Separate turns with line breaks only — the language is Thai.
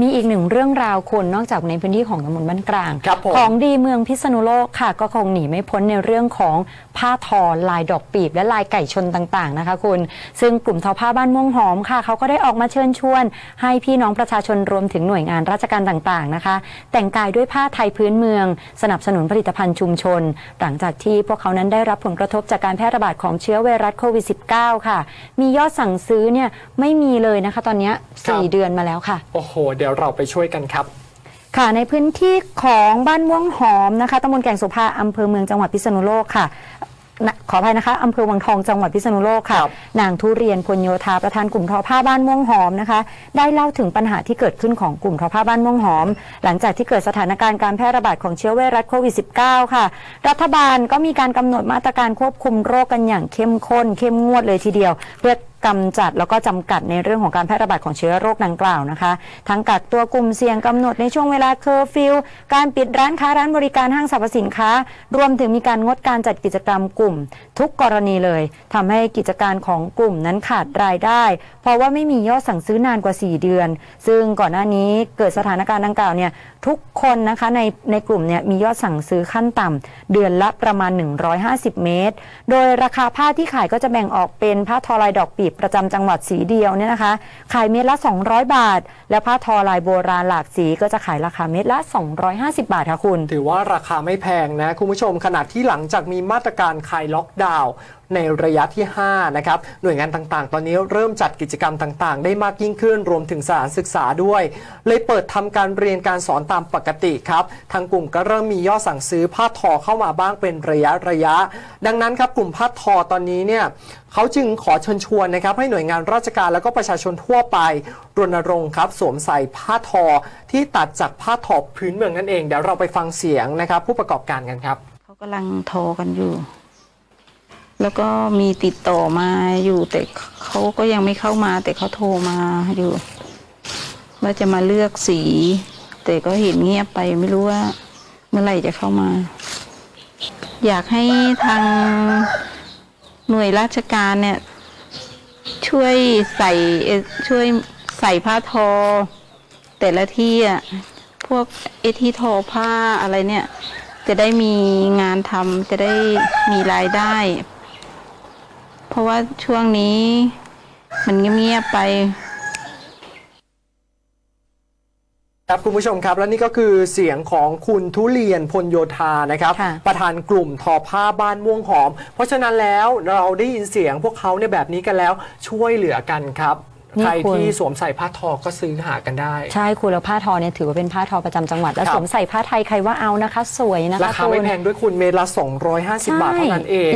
มีอีกหนึ่งเรื่องราวคนนอกจากในพื้นที่ของตำบลบ้านกลาง
ครับผม
ของดีเมืองพิษณุโลกค่ะ ก็คงหนีไม่พ้นในเรื่องของผ้าทอลายดอกปีบ และลายไก่ชนต่างๆนะคะคุณ ซึ่งกลุ่มทอผ้าบ้านม่วงหอมค่ะเขาก็ได้ออกมาเชิญชวน ให้พี่น้องประชาชนรวมถึงหน่วยงานราชการต่างๆนะคะ แต่งกายด้วยผ้าไทยพื้นเมือง สนับสนุนผลิตภัณฑ์ชุมชน หลังจากที่พวกเขานั้นได้รับผลกระทบจากการแพร่ระบาดของเชื้อไวรัสโควิด -19 ค่ะ มียอดสั่งซื้อเนี่ยไม่มีเลยนะคะ ตอนเนี้ย
ครับ
สี่เดือนมาแล้วค่ะ
โอ้โห เดี๋ยวเราไปช่วยกันครับ
ค่ะในพื้นที่ของบ้านม่วงหอมนะคะตำบลแก่งโสภาอำเภอเมืองจังหวัดพิษณุโลกค่ะนะขออภัยนะคะอำเภอวังทองจังหวัดพิษณุโลกค่ะ
ครับ
นางทุเรียนพลโยธาประธานกลุ่มทอผ้าบ้านม่วงหอมนะคะ ได้เล่าถึงปัญหาที่เกิดขึ้นของกลุ่มทอผ้าบ้านม่วงหอม หลังจากที่เกิดสถานการณ์การแพร่ระบาดของเชื้อไวรัสโควิด -19 ค่ะ รัฐบาลก็มีการกำหนดมาตรการควบคุมโรคกันอย่างเข้มข้น เข้มงวดเลยทีเดียว เพื่อ กำจัดแล้วก็จำกัดในเรื่องของการแพร่ระบาดของเชื้อโรคดังกล่าวนะคะ ทั้งกักตัวกลุ่มเสี่ยงกำหนดในช่วงเวลาเคอร์ฟิวการปิดร้านค้าร้านบริการห้างสรรพสินค้า รวมถึงมีการงดการจัดกิจกรรมกลุ่ม ทุกกรณีเลยทำให้กิจการของกลุ่มนั้นขาดรายได้ เพราะว่าไม่มียอดสั่งซื้อนานกว่า 4 เดือน ซึ่งก่อนหน้านี้เกิดสถานการณ์ดังกล่าวเนี่ยทุกคนนะคะในในกลุ่มเนี่ยมียอดสั่งซื้อขั้นต่ำเดือนละประมาณ 150 เมตร โดยราคาผ้าที่ขายก็จะแบ่งออกเป็นผ้าทอลายดอกปีบประจำจังหวัดสีเดียวเนี่ยนะคะ ขายเม็ดละ 200 บาท และผ้าทอลายโบราณหลากสีก็จะขายราคาเม็ดละ 250 บาทค่ะคุณ
ถือว่าราคาไม่แพงนะ คุณผู้ชมขณะที่หลังจากมีมาตรการคลายล็อกดาวน์ในระยะที่ 5 นะครับ หน่วยงานต่างๆ ตอนนี้เริ่มจัดกิจกรรมต่างๆ ได้มากยิ่งขึ้น รวมถึงสถานศึกษาด้วย เลยเปิดทำการเรียนการสอนตามปกติครับ ทางกลุ่มก็เริ่มมียอดสั่งซื้อผ้าทอเข้ามาบ้างเป็นระยะระยะ ดังนั้นครับกลุ่มผ้าทอตอนนี้เนี่ยเขาจึงขอเชิญชวนนะครับให้หน่วยงานราชการแล้วก็ประชาชนทั่วไปรณรงค์ครับสวมใส่ผ้าทอที่ตัดจากผ้าทอพื้นเมืองนั่นเองเดี๋ยวเราไปฟังเสียงนะครับ ผู้ประกอบการกันครับ
เขากำลังโทรกันอยู่ แล้วก็มีติดต่อมาอยู่แต่เขาก็ยังไม่เข้ามาแต่เขาโทรมาอยู่ว่าจะมาเลือกสี แต่ก็เห็นเงียบไปไม่รู้ว่าเมื่อไหร่จะเข้ามา อยากให้ทางหน่วยราชการเนี่ย ช่วยใส่ช่วยใส่ผ้าทอ แต่ละที่อะพวกเอที่ทอผ้าอะไรเนี่ย จะได้มีงานทำจะได้มีรายได้ เพราะว่าช่วงนี้มันเงียบๆไป
ครับคุณผู้ชมครับและนี่ก็คือเสียงของคุณทุเรียนพลโยธานะครับ
ค่ะ
ประธานกลุ่มทอผ้าบ้านม่วงหอม เพราะฉะนั้นแล้วเราได้ยินเสียงพวกเขาเนี่ยแบบนี้กันแล้วช่วยเหลือกันครับ
นี่
ใคร
คุณ
ที่สวมใส่ผ้าทอก็ซื้อหากันได้
ใช่คุณแล้วผ้าทอเนี่ยถือว่าเป็นผ้าทอประจำจังหวัด แล้ว
ครับ
สวมใส่ผ้าไทยใครว่าเอานะคะ สวยนะคะ
ราคาไม่
คุณ
แพงด้วยคุณเมตรละ250 บาทเท่านั้นเอง